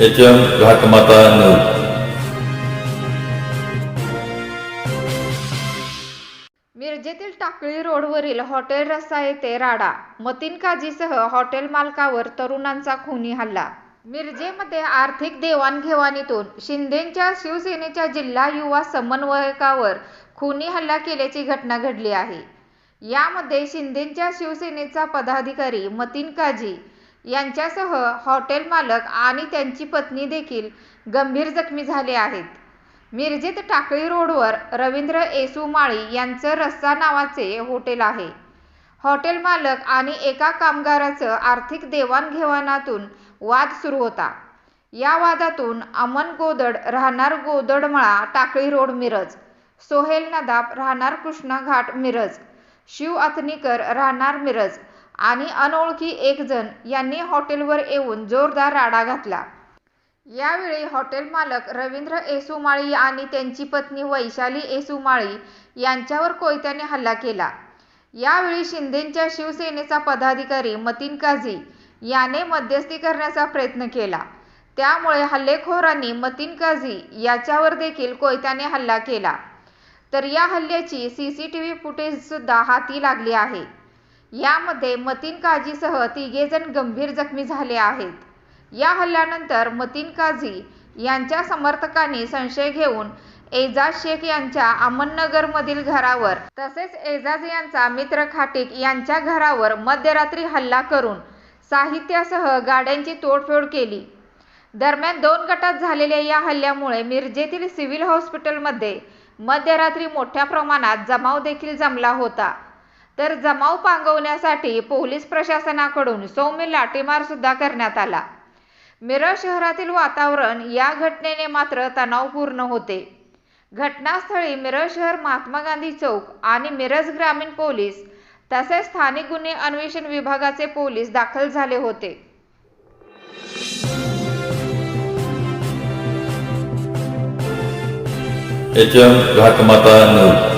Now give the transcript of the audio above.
H M Ghatmata news मिरजेतील टाकळी रोडवरील hotel रस्ता येथे राडा. मतीन काजीसह हॉटेल मालकावर तरुणांचा खुनी हल्ला. मिरजेमध्ये आर्थिक देवाणघेवाणीतून शिंदेच्या शिवसेनेच्या जिल्हा युवा समन्वयकावर खुनी हल्ला केल्याची घटना घडली आहे. यामध्ये शिंदेच्या शिवसेनेचा पदाधिकारी मतीन काजी यांच्यासह हॉटेल मालक आणि त्यांची पत्नी देखील गंभीर जखमी झाले आहेत. मिरजेत टाकळी रोडवर रवींद्र येसू माळी यांचं रस्सा नावाचे हॉटेल आहे. हॉटेल मालक आणि एका कामगाराचं आर्थिक देवाणघेवाणातून वाद सुरू होता. या वादातून अमन गोदड राहणार गोदडमळा टाकळी रोड मिरज सोहेल नदाब राहणार कृष्णा घाट मिरज शिव अथनीकर राहणार मिरज आणि अनोळखी एक जण यांनी हॉटेलवर येऊन जोरदार राडा घातला. यावेळी हॉटेल मालक रवींद्र येसुमाळी आणि त्यांची पत्नी वैशाली येसुमाळी यांच्यावर कोयत्याने हल्ला केला. यावेळी शिंदेच्या शिवसेनेचा पदाधिकारी मतीन काझी याने मध्यस्थी करण्याचा प्रयत्न केला. त्यामुळे हल्लेखोरांनी मतीन काझी याच्यावर देखील कोयत्याने हल्ला केला. तर या हल्ल्याची सी सी टी व्ही फुटेजसुद्धा हाती लागली आहे. यामध्ये मतीन काझीसह तिघेजण गंभीर जखमी झाले आहेत. या हल्ल्यानंतर मतीन काझी यांच्या समर्थकांनी संशय घेऊन एजाज शेख यांच्या अमननगरमधील घरावर तसेच एजाज यांचा मित्र खाटिक यांच्या घरावर मध्यरात्री हल्ला करून साहित्यासह गाड्यांची तोडफोड केली. दरम्यान दोन गटात झालेल्या या हल्ल्यामुळे मिरजेतील सिव्हिल हॉस्पिटलमध्ये मध्यरात्री मोठ्या प्रमाणात जमाव देखील जमला होता. तर जमाव पांगवण्यासाठी पोलीस प्रशासनाकडून सौम्य लाठीमार सुद्धा करण्यात आला. मिरज शहरातील वातावरण या घटनेने मात्र तणावपूर्ण होते. घटनास्थळी मिरज शहर महात्मा गांधी चौक आणि मिरज ग्रामीण पोलीस तसेच स्थानिक गुन्हे अन्वेषण विभागाचे पोलीस दाखल झाले होते. H M Ghatmata news.